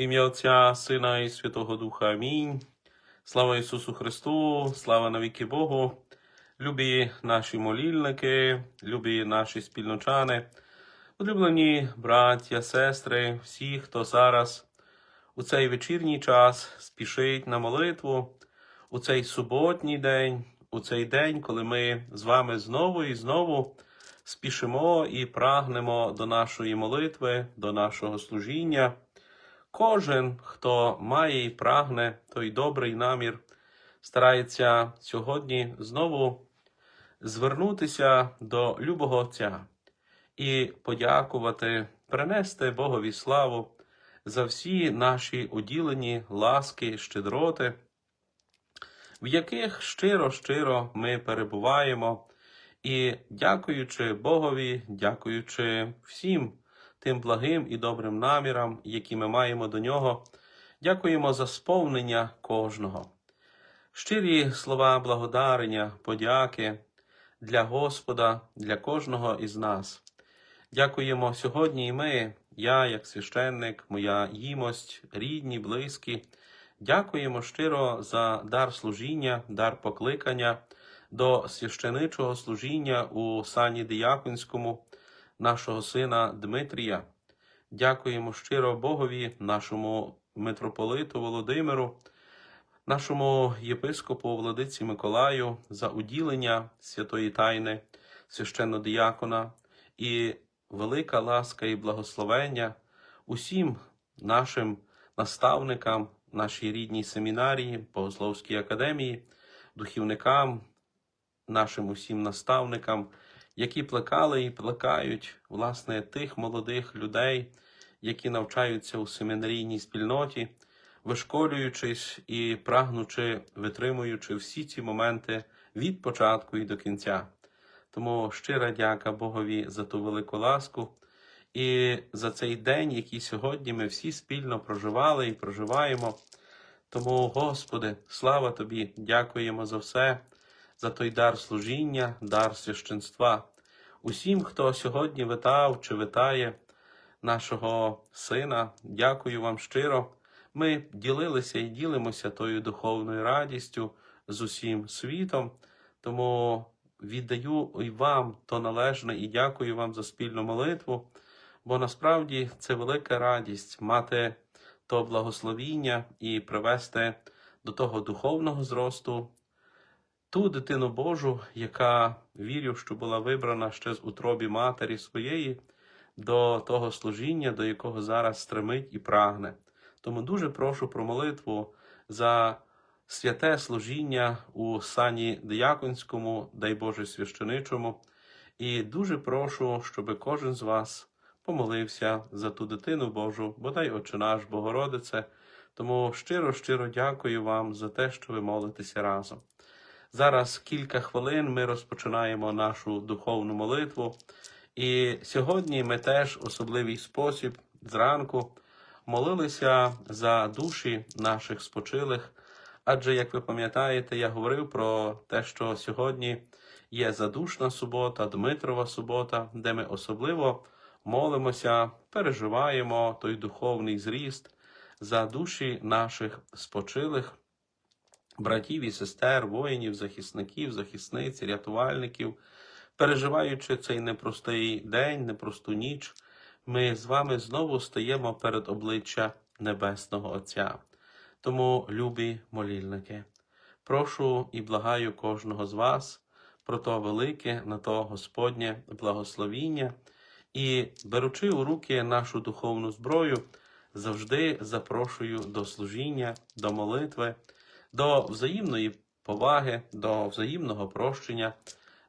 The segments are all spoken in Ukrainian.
Ім'я Отця, Сина і Святого Духа. Амінь. Слава Ісусу Христу, слава навіки Богу. Любі наші молільники, любі наші спільночани, улюблені браття, сестри, всі, хто зараз у цей вечірній час спішить на молитву, у цей суботній день, у цей день, коли ми з вами знову і знову спішимо і прагнемо до нашої молитви, до нашого служіння. Кожен, хто має і прагне той добрий намір, старається сьогодні знову звернутися до любого Отця і подякувати, принести Богові славу за всі наші уділені ласки, щедроти, в яких щиро-щиро ми перебуваємо, і дякуючи Богові, дякуючи всім тим благим і добрим намірам, які ми маємо до нього, дякуємо за сповнення кожного. Щирі слова благодарення, подяки для Господа, для кожного із нас. Дякуємо сьогодні і ми, я, як священник, моя їмость, рідні, близькі. Дякуємо щиро за дар служіння, дар покликання до священичого служіння у сані Діяконському нашого сина Дмитрія. Дякуємо щиро Богові, нашому митрополиту Володимиру, нашому єпископу Владиці Миколаю за уділення святої тайни священнодіякона і велика ласка і благословення усім нашим наставникам, нашій рідній семінарії, Богословській академії, духівникам, нашим усім наставникам, які плекали і плекають власне тих молодих людей, які навчаються у семінарійній спільноті, вишколюючись і прагнучи, витримуючи всі ці моменти від початку і до кінця. Тому щира дяка Богові за ту велику ласку і за цей день, який сьогодні ми всі спільно проживали і проживаємо. Тому, Господи, слава Тобі, дякуємо за все, за той дар служіння, дар священства. Усім, хто сьогодні витав чи витає нашого сина, дякую вам щиро. Ми ділилися і ділимося тою духовною радістю з усім світом. Тому віддаю і вам то належне і дякую вам за спільну молитву, бо насправді це велика радість мати то благословіння і привести до того духовного зросту ту дитину Божу, яка вірю, що була вибрана ще з утробі матері своєї, до того служіння, до якого зараз стремить і прагне. Тому дуже прошу про молитву за святе служіння у сані Дияконському, дай Боже священичому, і дуже прошу, щоб кожен з вас помолився за ту дитину Божу, бодай Отче наш Богородице. Тому щиро, щиро дякую вам за те, що ви молитеся разом. Зараз кілька хвилин ми розпочинаємо нашу духовну молитву. І сьогодні ми теж особливий спосіб зранку молилися за душі наших спочилих. Адже, як ви пам'ятаєте, я говорив про те, що сьогодні є задушна субота, Дмитрова субота, де ми особливо молимося, переживаємо той духовний зріст за душі наших спочилих братів і сестер, воїнів, захисників, захисниць, рятувальників. Переживаючи цей непростий день, непросту ніч, ми з вами знову стаємо перед обличчя Небесного Отця. Тому, любі молільники, прошу і благаю кожного з вас про то велике на то Господнє благословіння і, беручи у руки нашу духовну зброю, завжди запрошую до служіння, до молитви, до взаємної поваги, до взаємного прощення,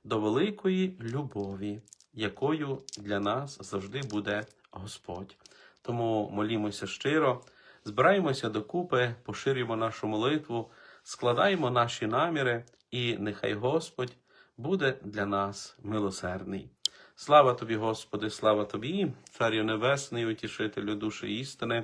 до великої любові, якою для нас завжди буде Господь. Тому молімося щиро, збираємося докупи, поширюємо нашу молитву, складаємо наші наміри, і нехай Господь буде для нас милосердний. Слава тобі, Господи, слава тобі, Царю Небесний, утішителю душі істини,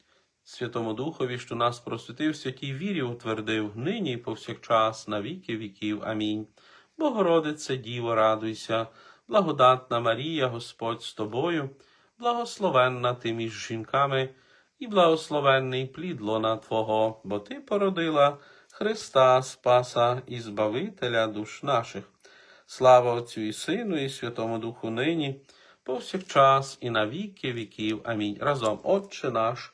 Святому Духові, що нас просвітив, святій вірі утвердив, нині і повсякчас, на віки віків. Амінь. Богородице, Діво, радуйся, благодатна Марія, Господь з тобою, благословенна ти між жінками, і благословенний плід лона Твого, бо Ти породила Христа, Спаса і Збавителя душ наших. Слава Отцю і Сину, і Святому Духу нині, повсякчас, і на віки віків. Амінь. Разом, Отче наш,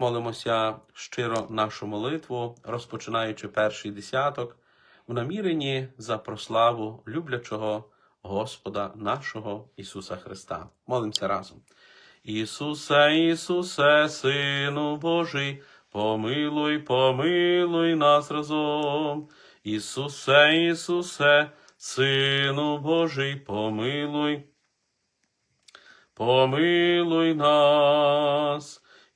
Молимося щиро нашу молитву, розпочинаючи перший десяток, в наміренні за прославу люблячого Господа нашого Ісуса Христа. Молимося разом. Ісусе, Ісусе, Сину Божий, помилуй, помилуй нас разом. Ісусе, Ісусе, Сину Божий, помилуй, помилуй нас.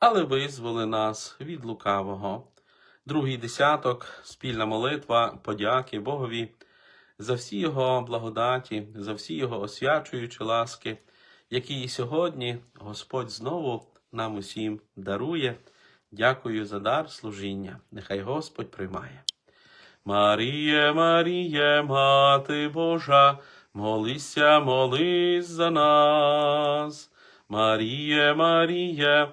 але визволи нас від лукавого. Другий десяток, спільна молитва, подяки Богові за всі Його благодаті, за всі Його освячуючі ласки, які і сьогодні Господь знову нам усім дарує. Дякую за дар служіння. Нехай Господь приймає. Маріє, Маріє, Мати Божа, молися, молись за нас. Маріє, Маріє,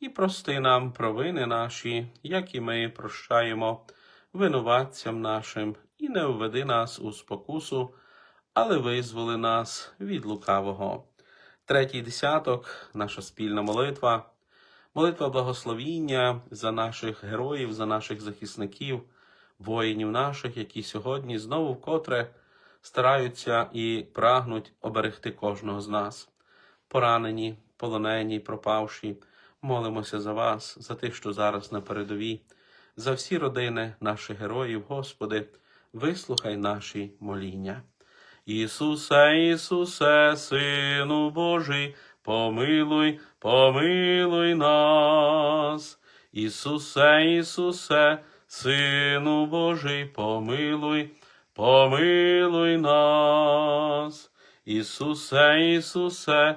і прости нам провини наші, як і ми прощаємо винуватцям нашим, і не введи нас у спокусу, але визволи нас від лукавого. Третій десяток, наша спільна молитва, молитва благословіння за наших героїв, за наших захисників, воїнів наших, які сьогодні знову вкотре стараються і прагнуть оберегти кожного з нас. Поранені, полонені, пропавші, молимося за вас, за тих, що зараз на передовій, за всі родини наших героїв, Господи, вислухай наші моління. Ісусе, Ісусе, Сину Божий, помилуй, помилуй нас. Ісусе, Ісусе, Сину Божий, помилуй, помилуй нас. Ісусе, Ісусе,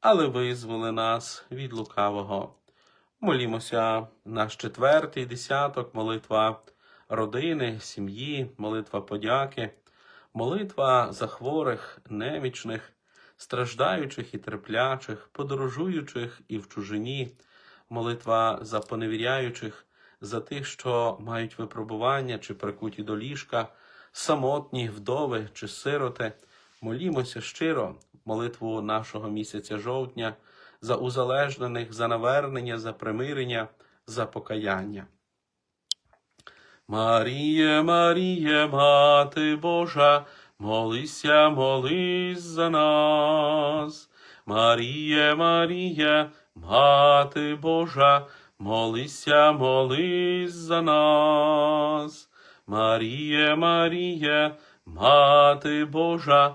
але визволи нас від лукавого. Молімося наш четвертий десяток, молитва родини, сім'ї, молитва подяки, молитва за хворих, немічних, страждаючих і терплячих, подорожуючих і в чужині, молитва за поневіряючих, за тих, що мають випробування чи прикуті до ліжка, самотні, вдови чи сироти. Молімося щиро молитву нашого місяця жовтня за узалежнених, за навернення, за примирення, за покаяння. Маріє, Маріє, Мати Божа, молися, молись за нас. Маріє, Маріє, Мати Божа, молися, молись за нас. Маріє, Маріє, Мати Божа,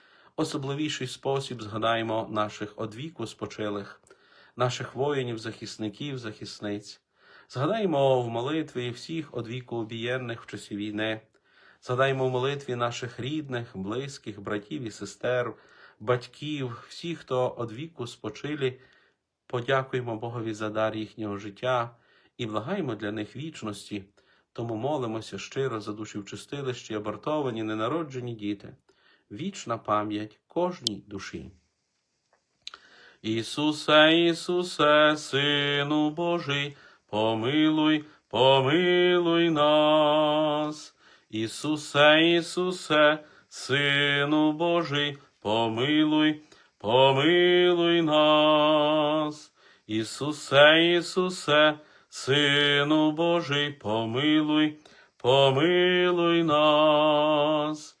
Особливіший спосіб згадаємо наших одвіку спочилих, наших воїнів, захисників, захисниць. Згадаємо в молитві всіх одвіку обієнних в часі війни. Згадаємо в молитві наших рідних, близьких, братів і сестер, батьків, всіх, хто одвіку спочилі. Подякуємо Богові за дар їхнього життя і благаємо для них вічності. Тому молимося щиро за душі в чистилищі, абортовані, ненароджені діти. Вічна пам'ять кожній душі. Ісусе, Ісусе, Сину Божий, помилуй, помилуй нас. Ісусе, Ісусе, Сину Божий, помилуй, помилуй нас. Ісусе, Ісусе, Сину Божий, помилуй, помилуй нас.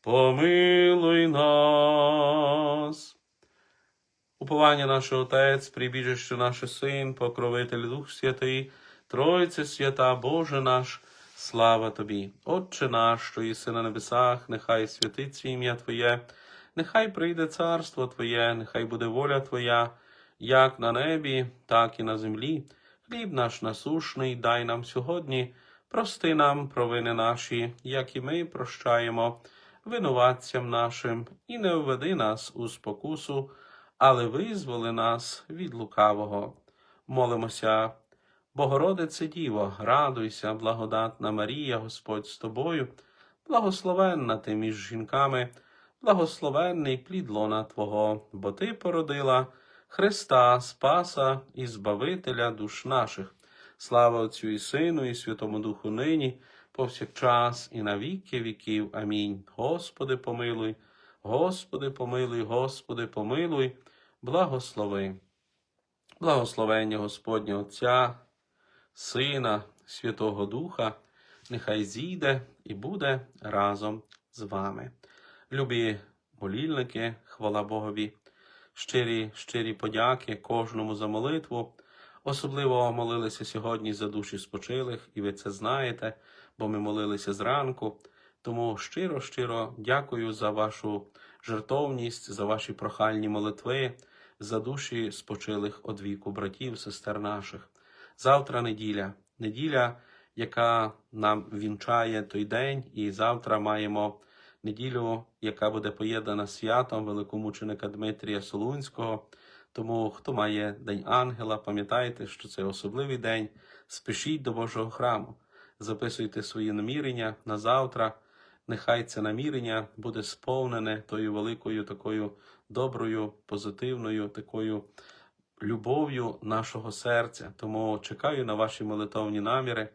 помилуй нас. Уповання наше Отець, прибіжище наше Син, покровитель Дух Святий, Тройце свята, Боже наш, слава Тобі. Отче наш, що єси на небесах, нехай святиться ім'я Твоє, нехай прийде царство Твоє, нехай буде воля Твоя, як на небі, так і на землі. Хліб наш насушний, дай нам сьогодні, прости нам провини наші, як і ми прощаємо винуватцям нашим, і не введи нас у спокусу, але визволи нас від лукавого. Молимося, Богородице Діво, радуйся, благодатна Марія, Господь з тобою, благословенна ти між жінками, благословенний плід лона Твого, бо Ти породила Христа, Спаса і Збавителя душ наших. Слава Отцю і Сину, і Святому Духу нині, повсякчас і на віки віків. Амінь. Господи, помилуй, Господи, помилуй, Господи, помилуй, благослови. Благословення Господня Отця, Сина, Святого Духа, нехай зійде і буде разом з вами. Любі молільники, хвала Богові, щирі, щирі подяки кожному за молитву. Особливо молилися сьогодні за душі спочилих, і ви це знаєте, бо ми молилися зранку. Тому щиро, щиро дякую за вашу жертовність, за ваші прохальні молитви, за душі спочилих од віку братів, сестер наших. Завтра неділя, неділя, яка нам вінчає той день, і завтра маємо неділю, яка буде поєднана святом великомученика Дмитрія Солунського. Тому, хто має День Ангела, пам'ятайте, що це особливий день. Спішіть до Божого храму, записуйте свої намірення на завтра. Нехай це намірення буде сповнене тою великою, такою доброю, позитивною, такою любов'ю нашого серця. Тому чекаю на ваші молитовні наміри.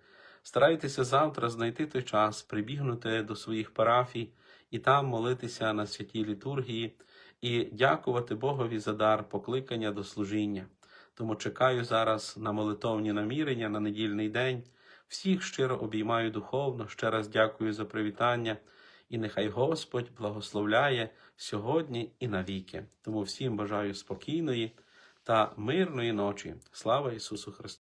Старайтеся завтра знайти той час, прибігнути до своїх парафій і там молитися на святій літургії і дякувати Богові за дар покликання до служіння. Тому чекаю зараз на молитовні намірення на недільний день. Всіх щиро обіймаю духовно, ще раз дякую за привітання, і нехай Господь благословляє сьогодні і навіки. Тому всім бажаю спокійної та мирної ночі. Слава Ісусу Христу!